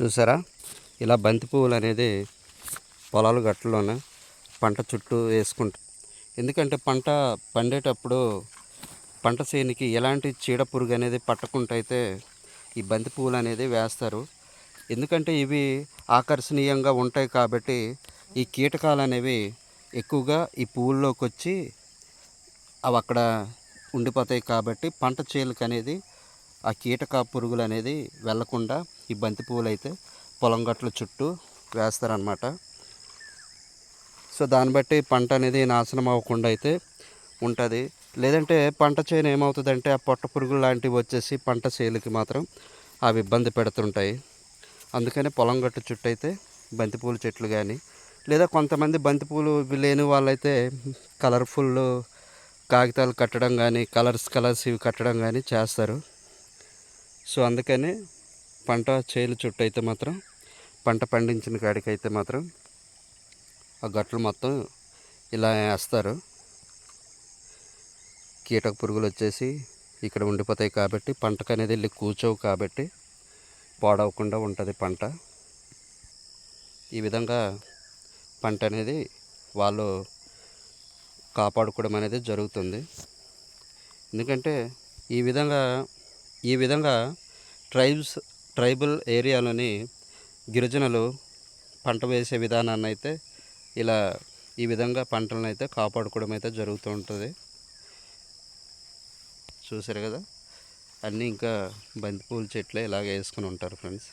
చూసారా? ఇలా బంతి పువ్వులు అనేది పొలాలు గట్లలోన పంట చుట్టూ వేసుకుంటా. ఎందుకంటే పంట పండేటప్పుడు పంట చేనికి ఎలాంటి చీడ పురుగు అనేది పట్టకుండా అయితే ఈ బంతి పువ్వులు అనేది వేస్తారు. ఎందుకంటే ఇవి ఆకర్షణీయంగా ఉంటాయి కాబట్టి ఈ కీటకాలు అనేవి ఎక్కువగా ఈ పువ్వుల్లోకి వచ్చి అవి అక్కడ ఉండిపోతాయి కాబట్టి పంట చేలుకు అనేది ఆ కీటక పురుగులు అనేది వెళ్ళకుండా ఈ బంతి పువ్వులు అయితే పొలం గట్ల చుట్టూ వేస్తారనమాట సో దాన్ని బట్టి పంట అనేది నాశనం అవ్వకుండా అయితే ఉంటుంది. లేదంటే పంట చేను ఏమవుతుందంటే ఆ పొట్ట పురుగులు లాంటివి వచ్చేసి పంట చేలుకి మాత్రం అవి ఇబ్బంది పెడుతుంటాయి. అందుకని పొలం గట్టు చుట్టూ అయితే బంతిపూల చెట్లు కానీ లేదా కొంతమంది బంతిపూలు లేని వాళ్ళైతే కలర్ఫుల్ కాగితాలు కట్టడం కానీ కలర్స్ కలర్స్ ఇవి కట్టడం కానీ చేస్తారు. సో అందుకని పంట చేలు చుట్టూ అయితే మాత్రం పంట పండించిన కాడికైతే మాత్రం ఆ గట్లు మొత్తం ఇలా వేస్తారు. కీటక పురుగులు వచ్చేసి ఇక్కడ ఉండిపోతాయి కాబట్టి పంటకు అనేది వెళ్ళి కూర్చోవు కాబట్టి పాడవకుండా ఉంటుంది పంట. ఈ విధంగా పంట అనేది వాళ్ళు కాపాడుకోవడం అనేది జరుగుతుంది. ఎందుకంటే ఈ విధంగా ఈ విధంగా ట్రైబ్స్ ట్రైబల్ ఏరియాలోని గిరిజనులు పంట వేసే విధానాన్ని అయితే ఇలా ఈ విధంగా పంటలను అయితే కాపాడుకోవడం అయితే జరుగుతూ ఉంటుంది చూసారు కదా? అన్నీ ఇంకా బంతిపూల చెట్లే ఇలాగే వేసుకుని ఉంటారు ఫ్రెండ్స్.